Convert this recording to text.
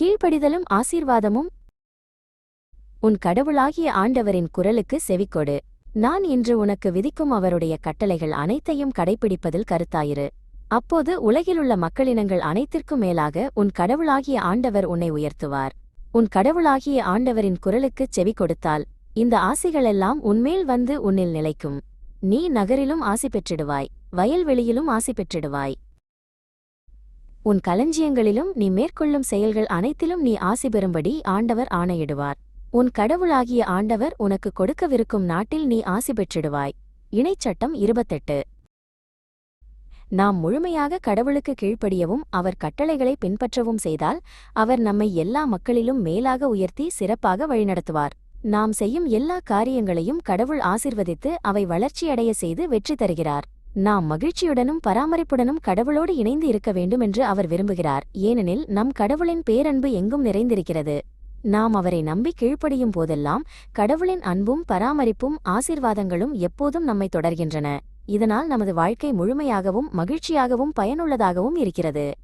கீழ்ப்படிதலும் ஆசீர்வாதமும் உன் கடவுளாகிய ஆண்டவரின் குரலுக்கு செவிக்கொடு நான் இன்று உனக்கு விதிக்கும் அவருடைய கட்டளைகள் அனைத்தையும் கடைப்பிடிப்பதில் கருத்தாயிரு. அப்போது உலகிலுள்ள மக்களினங்கள் அனைத்திற்கும் மேலாக உன் கடவுளாகிய ஆண்டவர் உன்னை உயர்த்துவார். உன் கடவுளாகிய ஆண்டவரின் குரலுக்குச் செவி கொடுத்தால் இந்த ஆசிகளெல்லாம் உன்மேல் வந்து உன்னில் நிலைக்கும். நீ நகரிலும் ஆசி பெற்றிடுவாய் வயல்வெளியிலும் ஆசி பெற்றிடுவாய். உன் களஞ்சியங்களிலும் நீ மேற்கொள்ளும் செயல்கள் அனைத்திலும் நீ ஆசி பெறும்படி ஆண்டவர் ஆணையிடுவார். உன் கடவுளாகிய ஆண்டவர் உனக்கு கொடுக்கவிருக்கும் நாட்டில் நீ ஆசி பெற்றிடுவாய். இணைச்சட்டம் இருபத்தெட்டு. நாம் முழுமையாக கடவுளுக்கு கீழ்ப்படியவும் அவர் கட்டளைகளை பின்பற்றவும் செய்தால் அவர் நம்மை எல்லா மக்களிலும் மேலாக உயர்த்தி சிறப்பாக வழிநடத்துவார். நாம் செய்யும் எல்லா காரியங்களையும் கடவுள் ஆசிர்வதித்து அவை வளர்ச்சியடைய செய்து வெற்றி தருகிறார். நாம் மகிழ்ச்சியுடனும் பராமரிப்புடனும் கடவுளோடு இணைந்து இருக்க வேண்டும் என்று அவர் விரும்புகிறார். ஏனெனில் நம் கடவுளின் பேரன்பு எங்கும் நிறைந்திருக்கிறது. நாம் அவரை நம்பி கீழ்ப்படியும் போதெல்லாம் கடவுளின் அன்பும் பராமரிப்பும் ஆசீர்வாதங்களும் எப்போதும் நம்மை தொடர்கின்றன. இதனால் நமது வாழ்க்கை முழுமையாகவும் மகிழ்ச்சியாகவும் பயனுள்ளதாகவும் இருக்கிறது.